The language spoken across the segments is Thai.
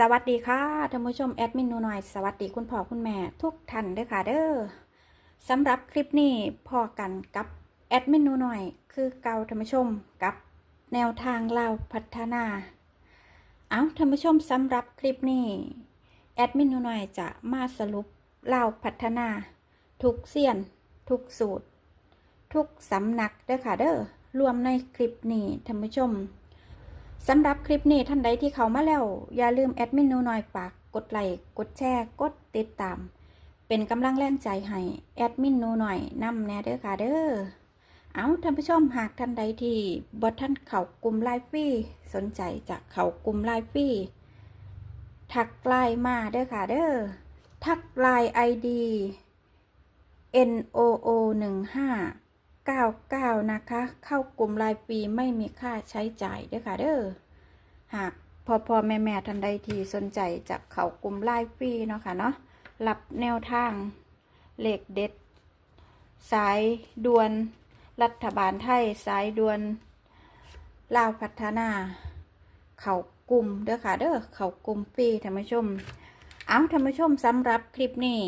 สวัสดีค่ะท่านผู้ชมแอดมินนูหน่อยสวัสดีคุณพ่อคุณแม่ทุกท่านด้วยค่ะเด้อสำหรับคลิปนี้พอกันกับแอดมินนูหน่อย คือเก่าท่านผู้ชมกับแนวทางเล่าพัฒนา เอาท่านผู้ชมสำหรับคลิปนี้แอดมินนูหน่อยจะมาสรุปเล่าพัฒนา ทุกเสียน ทุกสูตร ทุกสำนักด้อค่ะเด้อรวมในคลิปนี้ท่านผู้ชม สำหรับคลิปนี้ท่านใดที่เขามาแล้ว อย่าลืมแอดมินนูน่อยฝากกดไลค์กดแชร์กดติดตาม เป็นกำลังแรงใจให้แอดมินนูหน่อยนำแน่เด้อค่ะเด้อเอาท่านผู้ชมหากท่านใดที่บอท่านเขากลุ่มไลฟ์ฟรีสนใจจะเขากลุ่มไลฟ์ฟรีทักไลน์มาเด้อค่ะเด้อทักไลน์ ID N O O 1 5 99 นะคะ เข้ากลุ่มรายปีไม่มีค่าใช้จ่ายเด้อค่ะเด้อหากพอพอแม่แม่ท่านใดที่สนใจจะเข้ากลุ่มรายปีเนาะค่ะเนาะรับแนวทางเหลขเด็ด สายด่วนรัฐบาลไทยสายด่วนลาวพัฒนา เข้ากลุ่มเด้อค่ะเด้อเข้ากลุ่มฟรีท่านผู้ชม เอาท่านผู้ชมสำหรับคลิปนี้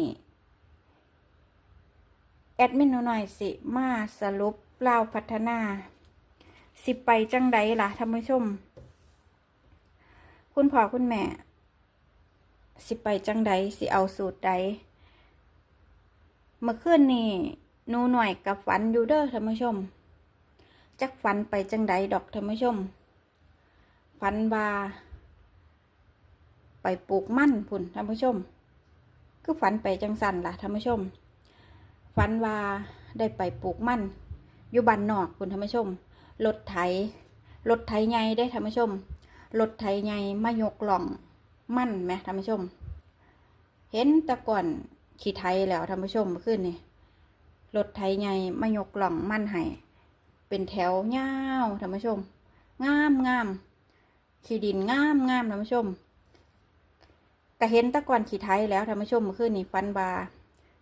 แอดมินหนูหน่อยสิมาสรุปเล่าพัฒนา สิไปจังใดล่ะท่านผู้ชม คุณพ่อคุณแม่ สิไปจังใดสิเอาสูตรใดเมื่อคืนนี่หนูหน่อยกับฝันอยู่เด้อท่านผู้ชม จักฝันไปจังใดดอกท่านผู้ชมฝันว่าไปปลูกมั่นพุ่นท่านผู้ชม คือฝันไปจังสันล่ะท่านผู้ชม ฝันว่าได้ไปปลูกมันอยู่บ้านนอกคุณท่านผู้ชมรถไถรถไถใหญ่ได้ท่านผู้ชมรถไถใหญ่มายกหล่องมั่นไหมท่านผู้ชม เห็นแตะก่อนขี่ไถแล้วท่านผู้ชมเมื่อคืนนี่รถไถใหญ่มายกหล่องมั่นให้เป็นแถวยาท่านผู้ชม งามงามขี่ดินงามงามท่านผู้ชมก็เห็นแตะก่อนขี่ไถแล้วท่านผู้ชมเมื่อคืนนี่ฝันวา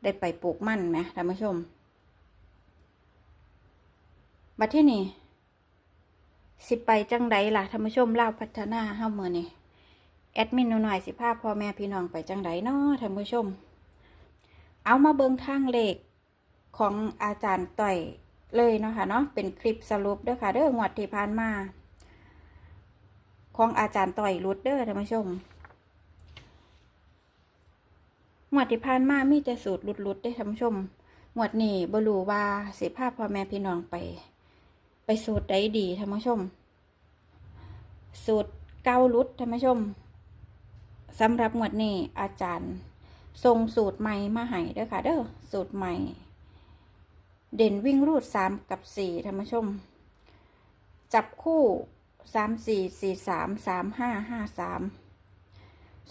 ได้ไปปลูกมันไหมท่านผู้ชม บัดที่นี่สิไปจังใดล่ะท่านผู้ชมเล่าพัฒนาเฮ้าเมื่อนี่แอดมินหน่อยสิพาพ่อแม่พี่น้องไปจังใดเนาะท่านผู้ชม เอามาเบิงทางเลขของอาจารย์ต่อยเลยเนาะค่ะเนาะเป็นคลิปสรุปเด้อค่ะเด้องวดที่ผ่านมา ของอาจารย์ต่อยรุดเด้อท่านผู้ชม หมวดที่ผ่านมามีแต่สูตรหลุดๆได้ท่านผู้ชมหมวดนี้บรูว่าสิภาพพ่อแม่พี่น้องไป ไปสูตรใดดีท่านผู้ชม สูตรเก้าลุดท่านผู้ชมสำหรับหมวดนี้อาจารย์ทรงสูตรใหม่มาให้เด้อค่ะ เด้อสูตรใหม่ เด่นวิ่งรูดสามกับสี่ท่านผู้ชม จับคู่สามสี่สี่สามสามห้าห้าสาม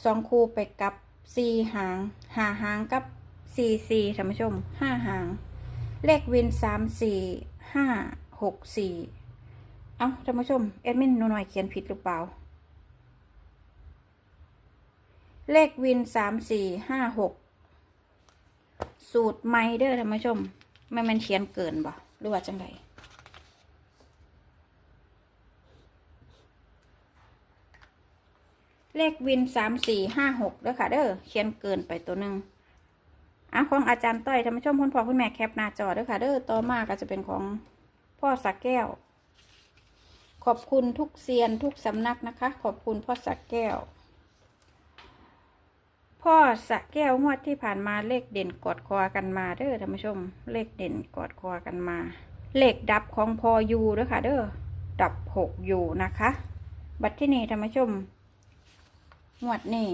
สองคู่ไปกับ สี่หางหาหางกับสี่สี่ท่านผู้ชมห้าหาง เลขวินสามสี่ห้าหกสี่เอ้าท่านผู้ชมแอดมินหนูหน่อยเขียนผิดหรือเปล่า เลขวินสามสี่ห้าหกสูตรไมเดอร์ท่านผู้ชมไม่มันเขียนเกินบ่หรือว่าจังได เลขวินสามสี่ห้าหกเด้อค่ะเด้อเขียนเกินไปตัวหนึ่งอะของอาจารย์ต้อยท่านผู้ชมคุณพ่อคุณแม่แคปหน้าจอเด้อค่ะเด้อต่อมาก็จะเป็นของพ่อสักแก้ว ขอบคุณทุกเซียนทุกสำนักนะคะ ขอบคุณพ่อสักแก้ว พ่อสักแก้วงวดที่ผ่านมาเลขเด่นกอดคอกันมาเด้อท่านผู้ชม เลขเด่นกอดคอกันมา เลขดับของพอยูเด้อค่ะเด้อดับหกอยู่นะคะ บัตรที่นี่ท่านผู้ชม งวดนี้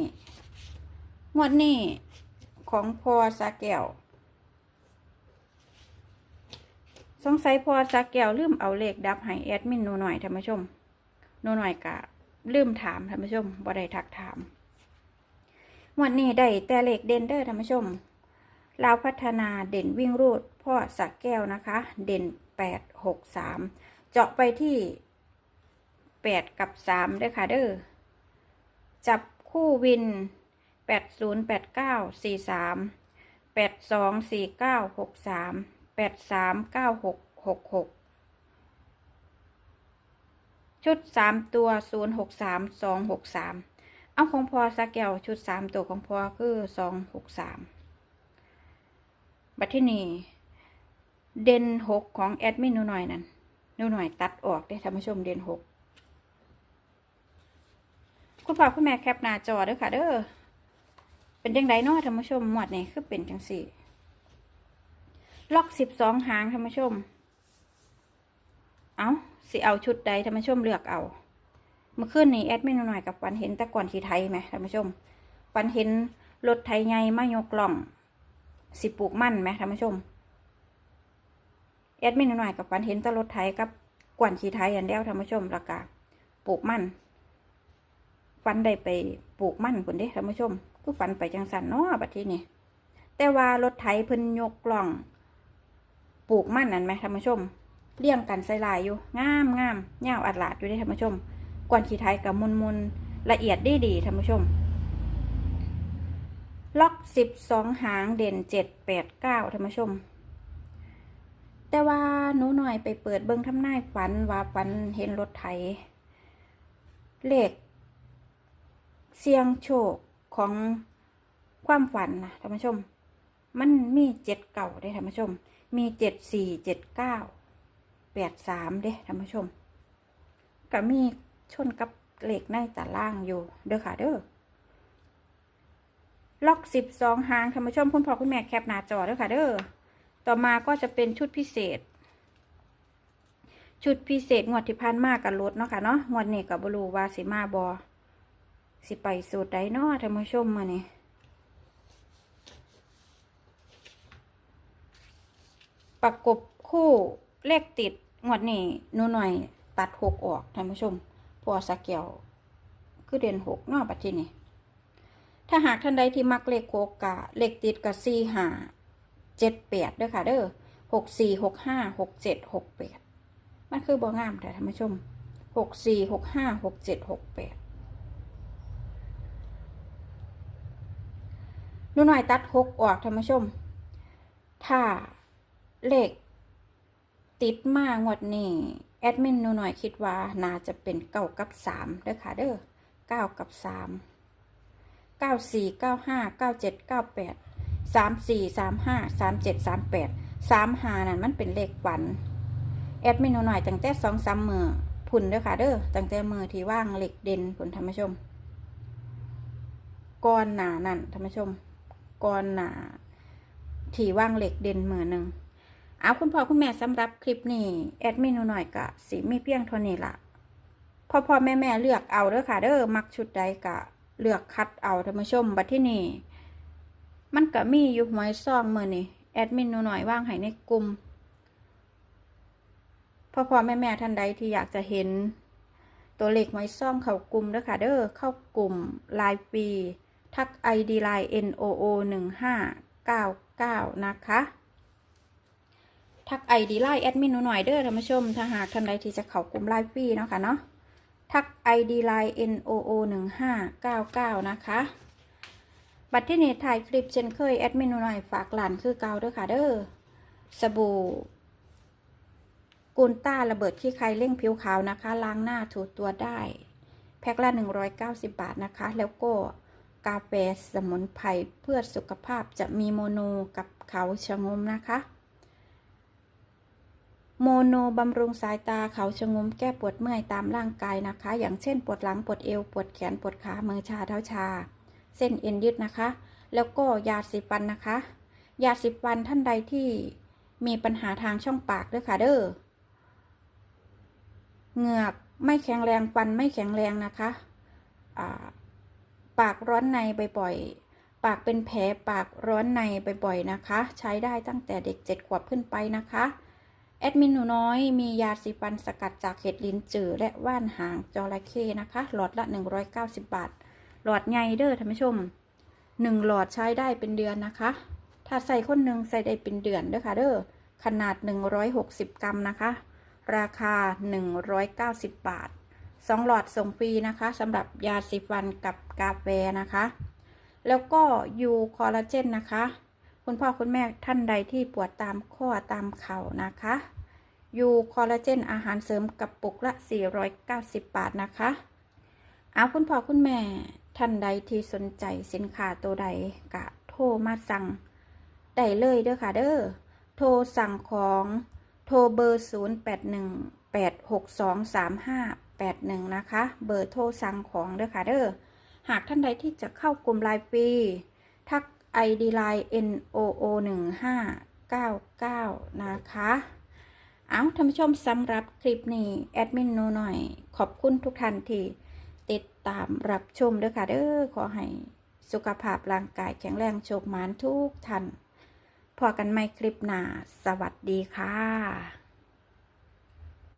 งวดนี้ของพอสาแก้วสงสัยพอสาแก้วลืมเอาเลขดับให้แอดมินหนูหน่อยท่านผู้ชมหนูหน่อยกะลืมถามท่านผู้ชมบ่ได้ทักถามงวดนี้ได้แต่เลขเด่นเด้อท่านผู้ชมลาวพัฒนาเด่นวิ่งรูดพ่อสักแก้วนะคะ เด่นแปดหกสามเจาะไปที่แปดกับสามเด้อค่ะเด้อ จับคู่วินแปดศูนย์แปดเก้าสี่สามแปดสองสี่เก้าหกสามแปดสามเก้าหกหกหกชุดสามตัวศูนย์หกสามสองหกสามเอาของพอสักแก้วชุดสามตัวของพอคือสองหกสามบัดที่นี่เด่นหกของแอดมินหนูหน่อยนั่นหนูหน่อยตัดออกได้ท่านผู้ชมเด่นหก คุณพ่อคุณแม่แคปหน้าจอเด้อค่ะ เด้อเป็นจังไดเนาะท่านผู้ชมหมวดนี่คือเป็นจังสี่ล็อกสิบสองหางท่านผู้ชม เอาสิเอาชุดใดท่านผู้ชมเลือกเอา เมื่อคืนนี้แอดมินหน่อยกับปันเห็นแต่ก่อนขี่ไทยไหมท่านผู้ชมปันเห็นรถไทยใหญ่มายกล่องสิปลูกมั่นไหมท่านผู้ชมแอดมินหน่อยกับปันเห็นแต่รถไทยกับกวนขี่ไทยอันเดียวท่านผู้ชมแล้วก็ปลูกมั่น ฟันได้ไปปลูกมั่นคนเด้ท่านผู้ชมก็ฟันไปจังสันเนาะบัดทีนี้แต่ว่ารถไถเพิ่นยกกล่อง ปลูกมั่นนั่นไหมท่านผู้ชมเรียงกันใส่ลายอยู่งามงามเงาวอัดหลาดอยู่ได้ท่านผู้ชม กวนขี้ไทยกับมุนมุนละเอียดดีดีท่านผู้ชม ล็อกสิบสองหางเด่นเจ็ดแปดเก้าท่านผู้ชม แต่ว่าหนูหน่อยไปเปิดเบิ้งทำนายฝันว่าฝันเห็นรถไถเลข เสียงโชคของความฝันนะท่านผู้ชม มันมีเจ็ดเก่าได้ท่านผู้ชม มีเจ็ดสี่เจ็ดเก้าแปดสามเด้ท่านผู้ชมก็มีชนกับเหล็กในตารางอยู่เด้อค่ะเด้อล็อกสิบสองหางท่านผู้ชมคุณพ่อคุณแม่แคปหน้าจอเด้อค่ะเด้อต่อมาก็จะเป็นชุดพิเศษ ชุดพิเศษงวดที่ผ่านมากกับรถเนาะค่ะเนาะงวดนี้กับบรูวาสิมาบอ สิไปสูตรใดเนาะท่านผู้ชมมาเนี่ยประกบคู่เลขติดงวดนี้หนูหน่อยตัดหกออกท่านผู้ชม พอสักเกี่ยวคือเด่นหกนาะบัดทีนี้ถ้าหากท่านใดที่มักเลขโคกะเลขติดกับสี่ห้าเจ็ดแปดด้อค่ะเด้อหกสี่หกห้าหกเจ็ดหกแปดมันคือบ่งามแต่ท่านผู้ชมหกสี่หกห้าหกเจ็ดหกแปด นูหน่อยตัดหกออกท่านผู้ชม ถ้าเลขติดมางวดนี้แอดมินนูหน่อยคิดว่าน่าจะเป็นเก้ากับสามเด้อค่ะเด้อเก้ากับสามเก้าสี่เก้าห้าเก้าเจ็ดเก้าแปดสามสี่สามห้าสามเจ็ดสามแปดสามหานั่นมันเป็นเลขฝัน แอดมินนูหน่อยตั้งแต่สองสามมือพุ่นเด้อค่ะเด้อตั้งแต่มือที่ว่างเหล็กเด่นผลธรรมชม ก้อนหนานั่นธรรมชม ก้อนหนาที่ว่างเหล็กเด่นมือหนึ่งเอาคุณพ่อคุณแม่สำหรับคลิปนี้ แอดมินหน่อยกะสีมีเพียงเท่านี้ละพ่อพ่อแม่แม่เลือกเอาเด้อค่ะเด้อมักชุดใดกะ เลือกคัดเอาท่านผู้ชมบัดที่นี่มันก็มีอยู่หวยซองมือนี่แอดมินหน่อยว่างให้ในกลุ่มพ่อพ่อแม่แม่ท่านใดที่อยากจะเห็น ตัวเลขหวยซองเข้ากลุ่มเด้อค่ะเด้อเข้ากลุ่มรายปี ทัก ID ไลน์ NOO หนึ่งห้าเก้าเก้านะคะ ทักไอดีไลน์แอดมินหนูหน่อยเด้อท่านผู้ชม ถ้าหากท่านใดที่จะเข้ากลุ่มไลน์ฟรีเนาะค่ะเนาะ ทักไอดีไลน์ NOO หนึ่งห้าเก้าเก้านะคะ บัตรที่นี่ถ่ายคลิปเช่นเคยแอดมินหนูหน่อยฝากหลานคือเกาเด้อค่ะเด้อ สบู่กูนต้าระเบิดขี้ใครเร่งผิวขาวนะคะ ล้างหน้าถูตัวได้ แพ็คละ 190 บาทนะคะ แล้วก็ กาแฟสมุนไพรเพื่อสุขภาพจะมีโมโนกับเขาชะงมนะคะ โมโนบำรุงสายตาเขาชะงมแก้ปวดเมื่อยตามร่างกายนะคะ อย่างเช่นปวดหลังปวดเอวปวดแขนปวดขามือชาเท้าชา เส้นเอ็นยืดนะคะ แล้วก็ยาสีฟันนะคะ ยาสีฟันท่านใดที่มีปัญหาทางช่องปากด้วยค่ะเด้อเหงือกไม่แข็งแรงฟันไม่แข็งแรงนะคะ อ่า ปากร้อนในบ่อยๆปากเป็นแผลปากร้อนในบ่อยๆนะคะ ใช้ได้ตั้งแต่เด็กเจ็ดขวบขึ้นไปนะคะแอดมินหนูน้อยมียาสีฟันสกัดจากเห็ดลิ้นจือและว่านหางจระเข้นะคะ หลอดละ 190 บาท หลอดใหญ่เด้อท่านผู้ชม 1 หลอดใช้ได้เป็นเดือนนะคะ ถ้าใส่คนหนึ่งใส่ได้เป็นเดือนเด้อค่ะเด้อขนาด 160 กรัมนะคะ ราคา 190 บาท 2หลอดส่งฟรีนะคะสำหรับยาสีฟันกับกาแฟนะคะ แล้วก็ยูคอลลาเจนนะคะ คุณพ่อคุณแม่ท่านใดที่ปวดตามข้อตามเข่านะคะยูคอลลาเจนอาหารเสริมกับปุกละ 490 บาทนะคะ เอาคุณพ่อคุณแม่ท่านใดที่สนใจสินค้าตัวใดกะโทรมาสั่งได้เลยเด้อค่ะเด้อ โทรสั่งของโทรเบอร์ 0 8 1 8 6 2 3 5 8 1 นะคะ เบอร์โทรสั่งของเด้อค่ะเด้อ หากท่านใดที่จะเข้ากลุ่มไลน์ฟรี ทัก ID Line NOO 1 5 9 9 นะคะ เอาท่านผู้ชมสำหรับคลิปนี้ แอดมินโนหน่อย ขอบคุณทุกท่านที่ติดตามรับชมเด้อค่ะเด้อ ขอให้สุขภาพร่างกายแข็งแรงโชคมานทุกท่านพอกันใหม่คลิปหน้า สวัสดีค่ะ